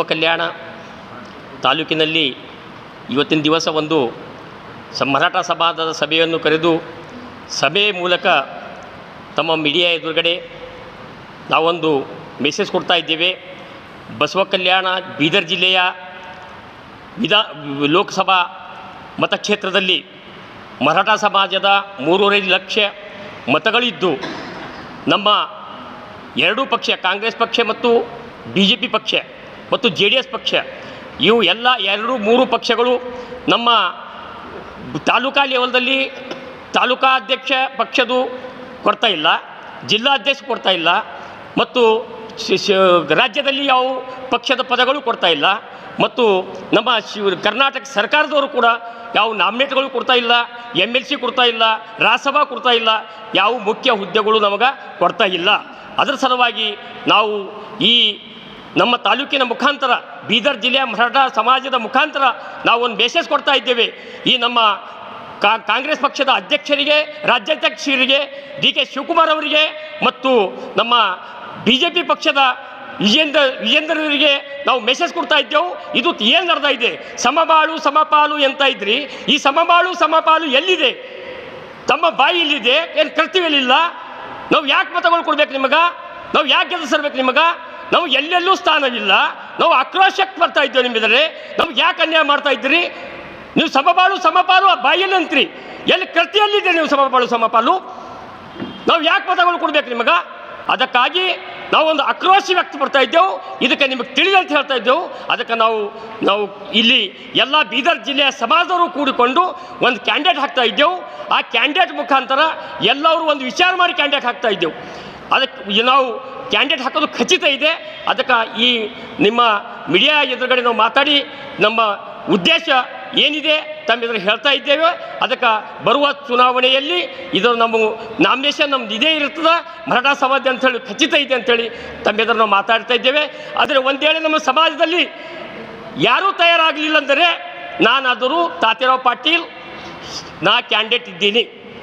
ಬಸವ ಕಲ್ಯಾಣ ತಾಲೂಕಿನಲ್ಲಿ ಇವತ್ತಿನ ದಿವಸ ಒಂದು ಸ ಮರಾಠ ಸಭೆಯನ್ನು ಕರೆದು ಸಭೆ ಮೂಲಕ ತಮ್ಮ ಮೀಡಿಯಾ ಎದುರುಗಡೆ ನಾವೊಂದು ಮೆಸೇಜ್ ಕೊಡ್ತಾ ಇದ್ದೇವೆ. ಬಸವ ಕಲ್ಯಾಣ ಬೀದರ್ ಜಿಲ್ಲೆಯ ವಿಧಾ ಲೋಕಸಭಾ ಮತಕ್ಷೇತ್ರದಲ್ಲಿ ಮರಾಠ ಸಮಾಜದ ಮೂರುವರೆ ಲಕ್ಷ ಮತಗಳಿದ್ದು, ನಮ್ಮ ಎರಡೂ ಪಕ್ಷ ಕಾಂಗ್ರೆಸ್ ಪಕ್ಷ ಮತ್ತು ಬಿ ಜೆ ಪಿ ಪಕ್ಷ ಮತ್ತು ಜೆ ಡಿ ಎಸ್ ಪಕ್ಷ. ಇವು ಎಲ್ಲ ಎರಡು ಮೂರು ಪಕ್ಷಗಳು ನಮ್ಮ ತಾಲೂಕಾ ಲೆವೆಲ್ದಲ್ಲಿ ತಾಲೂಕಾ ಅಧ್ಯಕ್ಷ ಪಕ್ಷದು ಕೊಡ್ತಾ ಇಲ್ಲ ಜಿಲ್ಲಾಧ್ಯಕ್ಷ ಕೊಡ್ತಾ ಇಲ್ಲ ಮತ್ತು ರಾಜ್ಯದಲ್ಲಿ ಯಾವ ಪಕ್ಷದ ಪದಗಳು ಕೊಡ್ತಾ ಇಲ್ಲ ಮತ್ತು ನಮ್ಮ ಶಿವ ಕರ್ನಾಟಕ ಸರ್ಕಾರದವರು ಕೂಡ ಯಾವ ನಾಮಿನೇಟ್ಗಳು ಕೊಡ್ತಾ ಇಲ್ಲ ಎಂ ಎಲ್ ಸಿ ಕೊಡ್ತಾ ಇಲ್ಲ, ರಾಜ್ಯಸಭಾ ಕೊಡ್ತಾ ಇಲ್ಲ, ಯಾವ ಮುಖ್ಯ ಹುದ್ದೆಗಳು ನಮಗೆ ಕೊಡ್ತಾ ಇಲ್ಲ. ಅದರ ಸಲುವಾಗಿ ನಾವು ಈ ನಮ್ಮ ತಾಲೂಕಿನ ಮುಖಾಂತರ, ಬೀದರ್ ಜಿಲ್ಲೆಯ ಮರಾಠ ಸಮಾಜದ ಮುಖಾಂತರ ನಾವು ಒಂದು ಮೆಸೇಜ್ ಕೊಡ್ತಾ ಇದ್ದೇವೆ. ಈ ನಮ್ಮ ಕಾಂಗ್ರೆಸ್ ಪಕ್ಷದ ಅಧ್ಯಕ್ಷರಿಗೆ, ರಾಜ್ಯಾಧ್ಯಕ್ಷರಿಗೆ ಡಿ ಕೆ ಶಿವಕುಮಾರ್ ಅವರಿಗೆ ಮತ್ತು ನಮ್ಮ ಬಿ ಜೆ ಪಿ ಪಕ್ಷದ ವಿಜೇಂದ್ರ, ವಿಜೇಂದ್ರರಿಗೆ ನಾವು ಮೆಸೇಜ್ ಕೊಡ್ತಾ ಇದ್ದೆವು. ಇದು ಏನು ನಡೆದ ಇದೆ? ಸಮಬಾಳು, ಸಮಪಾಲು ಅಂತ ಇದ್ರಿ? ಈ ಸಮಬಾಳು, ಸಮಪಾಲು ಎಲ್ಲಿದೆ? ತಮ್ಮ ಬಾಯಿಲ್ಲಿದೆ ಏನು ಕರ್ತವ್ಯಲಿಲ್ಲ ನಾವು ಯಾಕೆ ಮತಗಳು ಕೊಡ್ಬೇಕು ನಿಮಗೆ? ನಾವು ಯಾಕೆ ಗೆಲ್ಲಿಸರ್ಬೇಕು ನಿಮಗೆ? ನಾವು ಎಲ್ಲೆಲ್ಲೂ ಸ್ಥಾನವಿಲ್ಲ. ನಾವು ಆಕ್ರೋಶಕ್ಕೆ ಬರ್ತಾ ಇದ್ದೇವೆ ನಿಮ್ಮಿದರೆ ನಮ್ಗೆ ಯಾಕೆ ಅನ್ಯಾಯ ಮಾಡ್ತಾ ಇದ್ದೀರಿ? ನೀವು ಸಮಪಾಲು ಸಮಪಾಲು ಆ ಬಾಯಲ್ಲಿ ಅಂತ್ರಿ. ಎಲ್ಲಿ ಕೃತಿಯಲ್ಲಿದೆ ನೀವು ಸಮಪಾಲು ಸಮಪಾಲು ನಾವು ಯಾಕೆ ಪದಗಳು ಕೊಡ್ಬೇಕು ನಿಮಗೆ? ಅದಕ್ಕಾಗಿ ನಾವು ಒಂದು ಆಕ್ರೋಶ ವ್ಯಕ್ತಪಡ್ತಾ ಇದ್ದೆವು. ಇದಕ್ಕೆ ನಿಮಗೆ ತಿಳಿದಂತ ಹೇಳ್ತಾ ಇದ್ದೆವು. ಅದಕ್ಕೆ ನಾವು ನಾವು ಇಲ್ಲಿ ಎಲ್ಲ ಬೀದರ್ ಜಿಲ್ಲೆಯ ಸಮಾಜದವರು ಕೂಡಿಕೊಂಡು ಒಂದು ಕ್ಯಾಂಡಿಡೇಟ್ ಹಾಕ್ತಾ ಇದ್ದೆವು. ಆ ಕ್ಯಾಂಡಿಡೇಟ್ ಮುಖಾಂತರ ಎಲ್ಲರೂ ಒಂದು ವಿಚಾರ ಮಾಡಿ ಕ್ಯಾಂಡಿಡೇಟ್ ಹಾಕ್ತಾ ಇದ್ದೆವು. ನಾವು ಕ್ಯಾಂಡಿಡೇಟ್ ಹಾಕೋದು ಖಚಿತ ಇದೆ. ಅದಕ್ಕೆ ಈ ನಿಮ್ಮ ಮೀಡಿಯಾ ಎದುರುಗಡೆ ನಾವು ಮಾತಾಡಿ ನಮ್ಮ ಉದ್ದೇಶ ಏನಿದೆ ತಮ್ಮ ಎದುರು ಹೇಳ್ತಾ ಇದ್ದೇವೆ. ಅದಕ್ಕೆ ಬರುವ ಚುನಾವಣೆಯಲ್ಲಿ ಇದು ನಮ್ಮ ನಾಮಿನೇಷನ್ ನಮ್ದು ಇದೇ ಇರ್ತದೆ. ಮರಾಠ ಸಮಾಜ ಅಂಥೇಳಿ ಖಚಿತ ಇದೆ ಅಂಥೇಳಿ ತಮ್ಮ ಎದುರು ನಾವು ಮಾತಾಡ್ತಾ ಇದ್ದೇವೆ. ಆದರೆ ಒಂದು ವೇಳೆ ನಮ್ಮ ಸಮಾಜದಲ್ಲಿ ಯಾರೂ ತಯಾರಾಗಲಿಲ್ಲ ಅಂದರೆ ನಾನಾದರೂ ತಾತಿರಾವ್ ಪಾಟೀಲ್ ನಾ ಕ್ಯಾಂಡಿಡೇಟ್ ಇದ್ದೀನಿ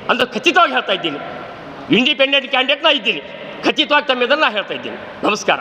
ಅಂತ ಖಚಿತವಾಗಿ ಹೇಳ್ತಾ ಇದ್ದೀನಿ. ಇಂಡಿಪೆಂಡೆಂಟ್ ಕ್ಯಾಂಡಿಡೇಟ್ ನಾ ಇದ್ದೀನಿ. ಖಚಿತವಾಗಿ ತಮ್ಮ ಎದುರು ಹೇಳ್ತಾ ಇದ್ದೀನಿ. ನಮಸ್ಕಾರ.